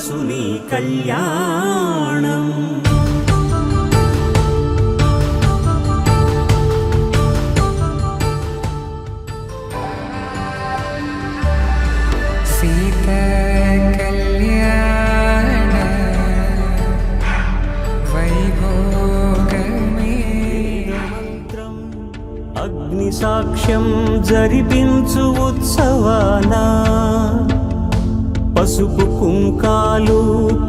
శ్రీనివాసుని కళ్యాణం. అగ్ని సాక్ష్యం జరిపించు ఉత్సవానా. పసుపు కుంకాలు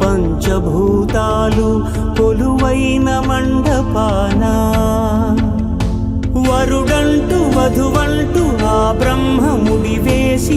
పంచభూతాలు కొలువైన మండపాన. వరుడంటూ వధువంటూ ఆ బ్రహ్మముడి